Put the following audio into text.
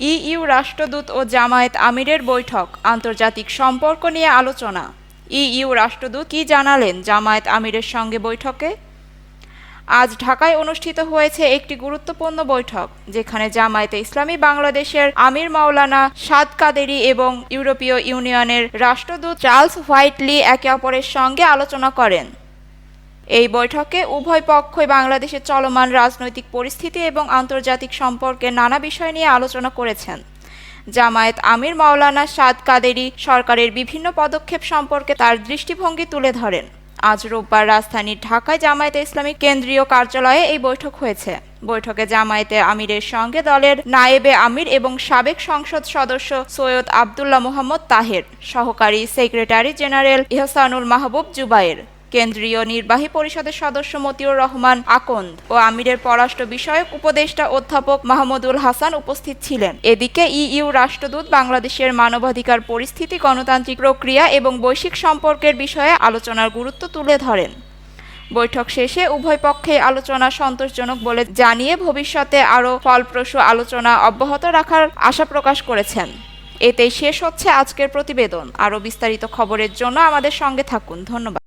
EU রাষ্ট্রদূত ও জামায়াত আমিরের বৈঠক, আন্তর্জাতিক সম্পর্ক নিয়ে আলোচনা। ইইউ রাষ্ট্রদূত কি জানালেন জামায়াত আমিরের সঙ্গে বৈঠকে? আজ ঢাকায় অনুষ্ঠিত হয়েছে একটি গুরুত্বপূর্ণ বৈঠক, যেখানে জামায়াতে ইসলামী বাংলাদেশের আমির মাওলানা সাদ কাদেরি এবং ইউরোপীয় ইউনিয়নের রাষ্ট্রদূত চার্লস হোয়াইটলি একে অপরের সঙ্গে আলোচনা করেন। এই বৈঠকে উভয় পক্ষই বাংলাদেশের চলমান রাজনৈতিক পরিস্থিতি এবং আন্তর্জাতিক সম্পর্কে নানা বিষয় নিয়ে আলোচনা করেছেন। জামায়াত আমির মাওলানা সাদ কাদেরি সরকারের বিভিন্ন পদক্ষেপ সম্পর্কে তার দৃষ্টিভঙ্গি তুলে ধরেন। আজ রোববার রাজধানীর ঢাকায় জামায়াতে ইসলামী কেন্দ্রীয় কার্যালয়ে এই বৈঠক হয়েছে। বৈঠকে জামায়াতে আমিরের সঙ্গে দলের নায়েবে আমির এবং সাবেক সংসদ সদস্য সৈয়দ আবদুল্লাহ মোহাম্মদ তাহের, সহকারী সেক্রেটারি জেনারেল ইহসানুল মাহবুব জুবায়ের। কেন্দ্রীয় নির্বাহী পরিষদের সদস্য মতিউর রহমান আকন্দ ও আমিরের পররাষ্ট্র বিষয়ক উপদেষ্টা অধ্যাপক মাহমুদুল হাসান উপস্থিত ছিলেন। এদিকে ইইউ রাষ্ট্রদূত, বাংলাদেশের মানবাধিকার পরিস্থিতি, গণতান্ত্রিক প্রক্রিয়া এবং বৈশ্বিক সম্পর্কের বিষয়ে আলোচনার গুরুত্ব তুলে ধরেন। বৈঠক শেষে উভয় পক্ষে আলোচনা সন্তোষজনক বলে জানিয়ে ভবিষ্যতে আরও ফলপ্রসূ আলোচনা অব্যাহত রাখার আশা প্রকাশ করেছেন। এতেই শেষ হচ্ছে আজকের প্রতিবেদন। আরও বিস্তারিত খবরের জন্য আমাদের সঙ্গে থাকুন। ধন্যবাদ।